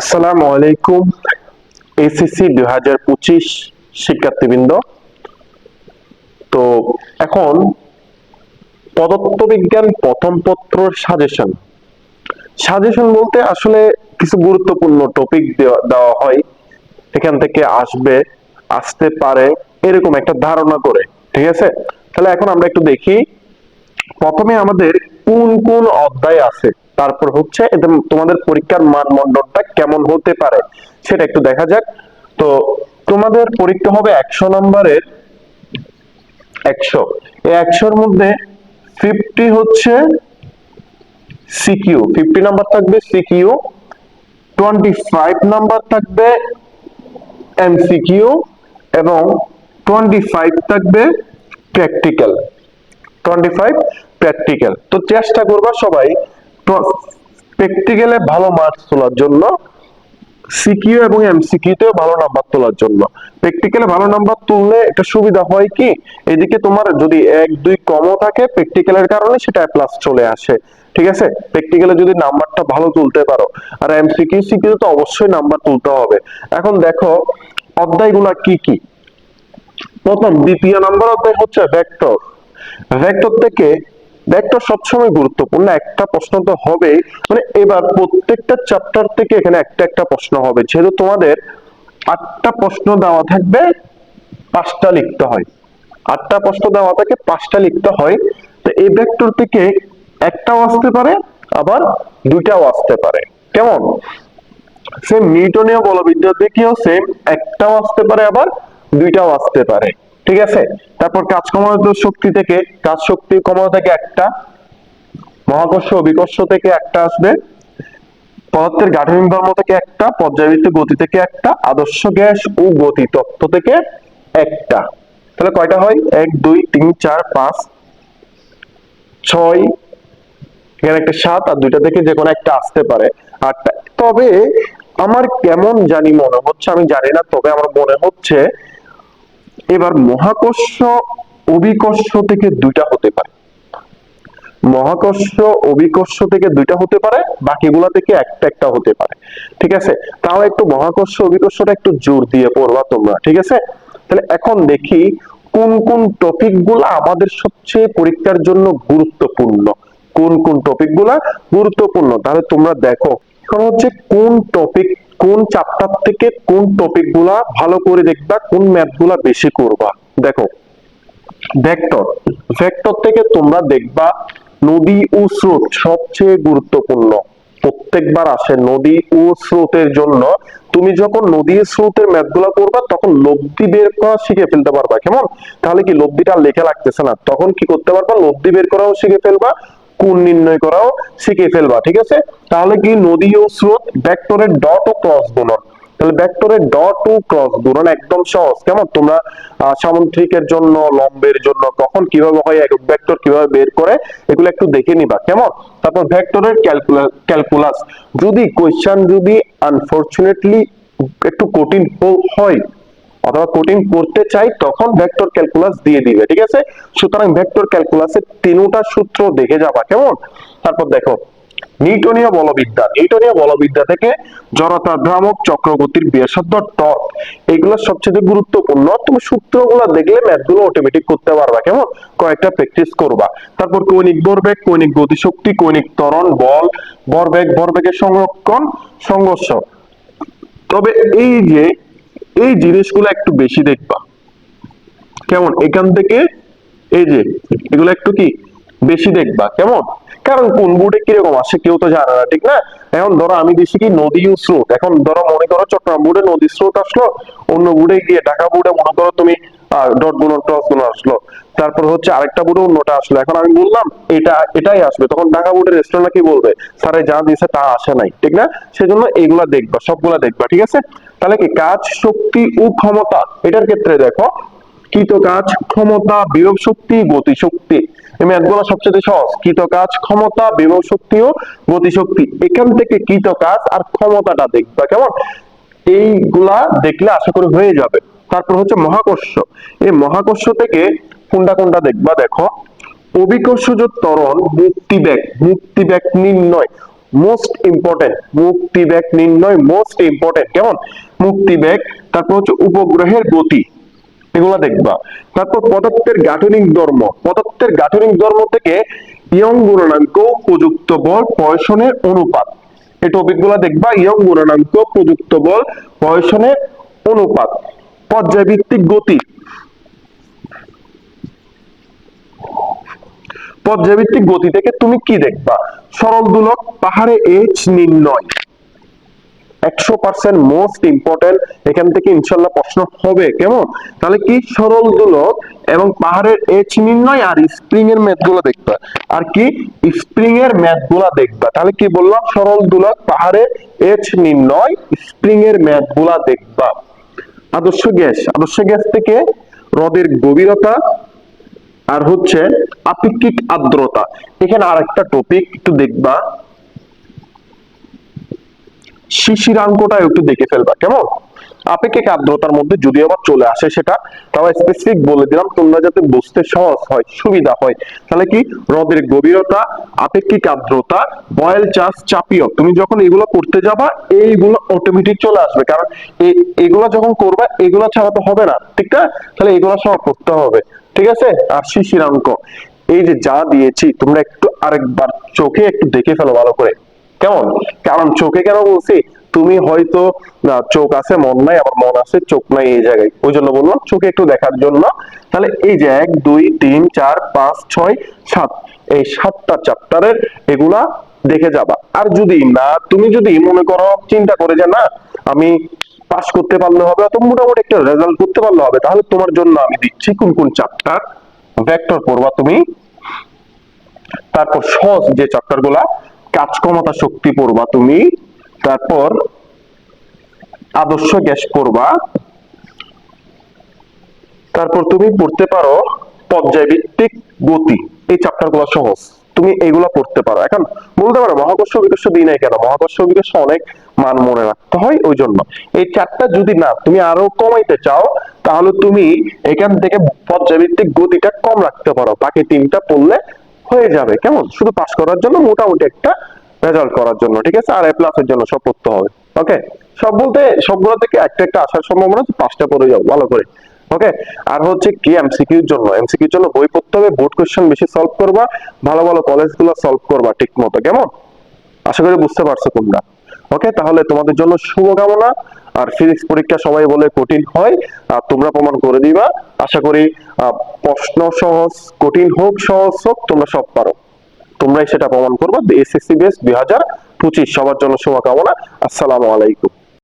আসসালামু আলাইকুম এসএসসি দুই হাজার পঁচিশ শিক্ষার্থীবৃন্দ। তো এখন পদার্থবিজ্ঞান প্রথম পত্র সাজেশন সাজেশন বলতে আসলে কিছু গুরুত্বপূর্ণ টপিক দেওয়া হয়। এখান থেকে আসবে, আসতে পারে, এরকম একটা ধারণা করে, ঠিক আছে? তাহলে এখন আমরা একটু দেখি। প্রথমে আমাদের কোন কোন অধ্যায় আছে? তারপর হচ্ছে তোমাদের পরীক্ষার মানদণ্ডটা কেমন হতে পারে সেটা একটু দেখা যাক। তো তোমাদের পরীক্ষা হবে একশো নম্বরের একশো। এই একশোর মধ্যে ফিফটি হচ্ছে সিকিউ ফিফটি নাম্বার থাকবে সিকিউ টোয়েন্টি ফাইভ নাম্বার থাকবে এমসিকিউ এবং টোয়েন্টি ফাইভ থাকবে প্র্যাকটিক্যাল টোয়েন্টি ফাইভ প্র্যাকটিক্যাল তো চেষ্টা করবা সবাই প্র্যাকটিক্যালে ভালো মার্কস তোলার জন্য সিকিউ এবং এমসিকিউতেও ভালো নাম্বার তোলার জন্য। প্র্যাকটিক্যালে ভালো নাম্বার তুললে একটা সুবিধা হয় কি, এদিকে তোমার যদি এক, দুই কমও থাকে প্র্যাকটিক্যালের কারণে সেটা প্লাস চলে আসে। ঠিক আছে? প্র্যাকটিক্যালে যদি নাম্বারটা ভালো তুলতে পারো। আর এমসিকিউ সিকিউ তো অবশ্যই নাম্বার তুলতে হবে। এখন দেখো, অধ্যায়গুলা কি কি? প্রথম, দ্বিতীয় নাম্বার অধ্যায় হচ্ছে ভেক্টর ভেক্টর থেকে ভেক্টর সবসময় গুরুত্বপূর্ণ একটা প্রশ্ন তো হবে মানে এবার প্রত্যেকটা চ্যাপ্টার থেকে এখানে একটা একটা প্রশ্ন হবে। যেহেতু তোমাদের আটটা প্রশ্ন দেওয়া থাকবে, পাঁচটা লিখতে হয়। আটটা প্রশ্ন দেওয়া থাকে, পাঁচটা লিখতে হয়। তো এই ভেক্টর থেকে একটাও আসতে পারে, আবার দুইটাও আসতে পারে। কেমন? সেম নিউটনীয় বলবিদ্যা থেকেও সেম একটাও আসতে পারে, আবার দুইটাও আসতে পারে। ঠিক আছে? তারপর কাজ কমানো শক্তি থেকে, কাজ শক্তি কমানো থেকে একটা, মহাকর্ষ অভিকর্ষ থেকে একটা আসবে, পদার্থের গাঠনিক ধর্ম থেকে একটা পর্যাবৃত্ত গতি থেকে একটা, আদর্শ গ্যাস ও গতি তত্ত্ব থেকে একটা। তাহলে কয়টা হয়? এক, দুই, তিন, চার, পাঁচ, ছয়, এখানে একটা সাত আর দুইটা থেকে যে কোনো একটা আসতে পারে। আটটা তবে আমার কেমন জানি মনে হচ্ছে, আমি জানি না, তবে আমার মনে হচ্ছে এবার মহাকর্ষ অভিকর্ষ থেকে দুইটা হতে পারে। মহাকর্ষ অভিকর্ষ থেকে দুইটা হতে পারে, বাকিগুলা থেকে একটা একটা হতে পারে। ঠিক আছে? তাও একটু মহাকর্ষ অভিকর্ষটা একটু জোর দিয়ে পড়বা তোমরা, ঠিক আছে? তাহলে এখন দেখি কোন কোন টপিকগুলা আমাদের সবচেয়ে পরীক্ষার জন্য গুরুত্বপূর্ণ। কোন কোন টপিকগুলা গুরুত্বপূর্ণ? তাহলে তোমরা দেখো, এখন হচ্ছে কোন টপিক কোন চ্যাপ্টার থেকে কোন টপিকগুলা ভালো করে দেখবা, কোন ম্যাথগুলা বেশি করবা। দেখো ভেক্টর ভেক্টর থেকে তোমরা দেখবা নদী ও স্রোত সবচেয়ে গুরুত্বপূর্ণ। প্রত্যেকবার আসে নদী ও স্রোতের জন্য। তুমি যখন নদী স্রোতের ম্যাথগুলা করবা তখন লব্ধি বের করা শিখে ফেলতে পারবা, কেমন? তাহলে কি লব্ধিটা লেখা লাগতেছে না। তখন কি করতে পারবা? লব্ধি বের করাও শিখে ফেলবা। কোণ নির্ণয় করাও শিখে ফেলবা, ঠিক আছে? তাহলে কি নদী ও স্রোত ভেক্টরের ডট ও ক্রস গুণন। তাহলে ভেক্টরের ডট ও ক্রস গুণন একদম সহজ। কেমন? তোমরা সামুদ্রিকের জন্য, লম্বের জন্য, কখন কীভাবে হয় একক ভেক্টর কীভাবে বের করে, এগুলো একটু দেখে নিবা। কেমন? তারপর ভেক্টরের ক্যালকুলাস যদি কোয়েশ্চেন যদি আনফরচুনেটলি একটু কঠিন হয় অথবা কোটিং করতে চাই, তখন ভেক্টর ক্যালকুলাস দিয়ে দিবে, ঠিক আছে? সুতরাং ভেক্টর ক্যালকুলাসের তিনটা সূত্র দেখে যাবা, কেমন? তারপর দেখো, নিউটনীয় বলবিদ্যা নিউটনীয় বলবিদ্যা থেকে জড়তা, ভ্রামক, চক্রগতির ব্যাসার্ধ, টর্ক, এগুলো সবচেয়ে গুরুত্বপূর্ণ। তুমি সূত্রগুলো দেখলে ম্যাথগুলো অটোমেটিক করতে পারবা, কেমন? কয়েকটা প্র্যাকটিস করবা। তারপর কৌণিক ভরবেগ কৌণিক গতিশক্তি, কৌণিক ত্বরণ, বল ভরবেগ ভরবেগের সংরক্ষণ, সংঘর্ষ। তবে এই যে এই জিনিসগুলো একটু বেশি দেখবা। কেমন? এখান থেকে এই যে, এগুলো একটু কি বেশি দেখবা, কেমন? কারণ কোন বুটে কীরকম আসে কেউ তো জানে না, ঠিক না? এখন ধরো আমি দেখি কি নদী স্রোত এখন ধরো মনে করো চট্টগ্রাম বুটে নদী স্রোত আসলো, অন্য বুটে গিয়ে ঢাকা বুটে মনে করো তুমি ডট গুণন ক্রস গুণন আসলো। তারপর হচ্ছে আরেকটা বুটে অন্যটা আসলো। এখন আমি বললাম, এটা, এটাই আসবে। তখন ঢাকা বুটের রেস্টুরেন্ট কি বলবে? স্যারে যা দিয়েছে তা আসে নাই। ঠিক না? সেজন্য এগুলা দেখবা, সবগুলা দেখবা, ঠিক আছে? তাহলে কি কাজ শক্তি ও ক্ষমতা, এটার ক্ষেত্রে দেখো, কৃত কাজ, ক্ষমতা বিভব শক্তি, গতি শক্তি। এই ম্যাথগুলো সবচেয়ে সহজ। কৃত কাজ, ক্ষমতা বিভব শক্তি ও গতি শক্তি। এখান থেকে কৃত কাজ আর ক্ষমতাটা দেখবা, কেমন? এইগুলা দেখলে আশা করি হয়ে যাবে। তারপর হচ্ছে মহাকর্ষ। এই মহাকর্ষ থেকে কোনটা কোনটা দেখবা দেখো। অভিকর্ষজ ত্বরণ মুক্তিবেগ মুক্তিবেগ নির্ণয় মোস্ট ইম্পর্টেন্ট মুক্তি বেগ নির্ণয় মোস্ট ইম্পর্টেন্ট কেমন? মুক্তি বেগ তারপর হচ্ছে উপগ্রহের গতি, এগুলা দেখবা। তারপর পদার্থের গাঠনিক ধর্ম, পদার্থের গাঠনিক ধর্ম থেকে ইয়ং গুণাঙ্ক প্রযুক্ত বল পয়সনের অনুপাত, এই টপিকগুলা দেখবা, ইয়ং গুণাঙ্ক প্রযুক্ত বল পয়সনের অনুপাত, পর্যায়ভিত্তিক গতি পর্যায়ভিত্তিক গতি থেকে তুমি কি দেখবা? সরল দোলক, পাহাড়ে এইচ নির্ণয় একশো পার্সেন্ট মোস্ট ইম্পর্টেন্ট এখান থেকে ইনশাল্লাহ প্রশ্ন হবে, কেমন? তাহলে কি সরল এবং পাহাড়ের এইচ নির্ণয় আর স্প্রিং এর ম্যাথগুলো দেখবা? আর কি স্প্রিং এর ম্যাথগুলা দেখবা? তাহলে কি বললাম? সরল দোলক পাহাড়ের এইচ নির্ণয় স্প্রিং এর ম্যাথগুলা দেখবা। আদর্শ গ্যাস। আদর্শ গ্যাস থেকে হ্রদের গভীরতা আর হচ্ছে আপেক্ষিক আর্দ্রতা। এখানে আরেকটা টপিক একটু দেখবা। শিশিরাঙ্কটা একটু দেখে ফেলবা, কেমন? আপেক্ষিক আর্দ্রতার মধ্যে যদি আবার চলে আসে সেটা তাও স্পেসিফিক বলে দিলাম, তোমরা যাতে বুঝতে সহজ হয়, সুবিধা হয়। তাহলে কি? হ্রদের গভীরতা, আপেক্ষিক আর্দ্রতা, বয়েল চার্জ চাপিও তুমি যখন এগুলো করতে যাবা, এইগুলো অটোমেটিক চলে আসবে। কারণ এগুলো যখন করবা, এগুলো ছাড়া তো হবে না, ঠিক না? তাহলে এগুলো সব করতে হবে। ঠিক আছে? আর শিশিরাঙ্ক এই যে যা দিয়েছি, তোমরা একটু আরেকবার চোখে একটু দেখে ফেলো ভালো করে। কেমন? কারণ চোখে কেন বলছি? তুমি হয়তো না চোখ আছে, মন নাই, আবার মন আছে, চোখ নাই এই জায়গায়। ওই জন্য বললাম, চোখে একটু দেখার জন্য। তাহলে এই যে এক, দুই, তিন, চার, পাঁচ, ছয়, সাত। এই সাতটা চ্যাপ্টারের এগুলা দেখে যাবা। আর যদি না, তুমি যদি মনে করো, চিন্তা করে যে না, আমি পাস করতে পারলে হবে অত মোটামুটি একটা রেজাল্ট করতে পারলে হবে। তাহলে তোমার জন্য আমি দিচ্ছি কোন কোন চ্যাপ্টার ভেক্টর পড়বা তুমি। তারপর সহজ যে চ্যাপ্টারগুলা, কাজ ক্ষমতা শক্তি পড়বা তুমি। তারপর আদর্শ গ্যাস পড়বা। তারপর তুমি পড়তে পারো পর্যায়ভিত্তিক গতি। এই চ্যাপ্টারগুলো সহজ। তুমি এগুলো পড়তে পারো। এখন বলতে পারো, মহাকর্ষ বিকর্ষ দিই নাই কেন? মহাকর্ষ বিকর্ষ অনেক মান মনে রাখতে হয় ওই জন্য। এই চারটা যদি না, তুমি আরও কমাইতে চাও, তাহলে তুমি এখান থেকে পর্যায়ভিত্তিক গতিটা কম রাখতে পারো। বাকি তিনটা পড়লে হয়ে যাবে। কেমন? শুধু পাস করার জন্য, মোটামুটি একটা রেজাল্ট করার জন্য, ঠিক আছে? আর এ প্লাসের জন্য সব পড়তে হবে। ওকে সব বলতে সবগুলো থেকে একটা একটা আসার সম্ভাবনা পাঁচটা পড়ে যাও, ভালো করে। ওকে? আর হচ্ছে কি এমসিকিউর জন্য? এমসিকিউর জন্য বই পড়তে হবে, বোর্ড কোশ্চেন বেশি সলভ করবা, ভালো ভালো কলেজগুলো সলভ করবা ঠিক মতো, কেমন? আশা করি বুঝতে পারছ তোমরা। ওকে? তাহলে তোমাদের জন্য শুভকামনা। আর ফিজিক্স পরীক্ষা সবাই বলে কঠিন হয়, আর তোমরা প্রমাণ করে দিবা। আশা করি প্রশ্ন সহজ, কঠিন হোক, সহজ হোক, তোমরা সব পারো। তোমরাই সেটা প্রমাণ করবা, এসএসসি বেস দুই হাজার পঁচিশ। সবার জন্য শুভকামনা। আসসালামু আলাইকুম।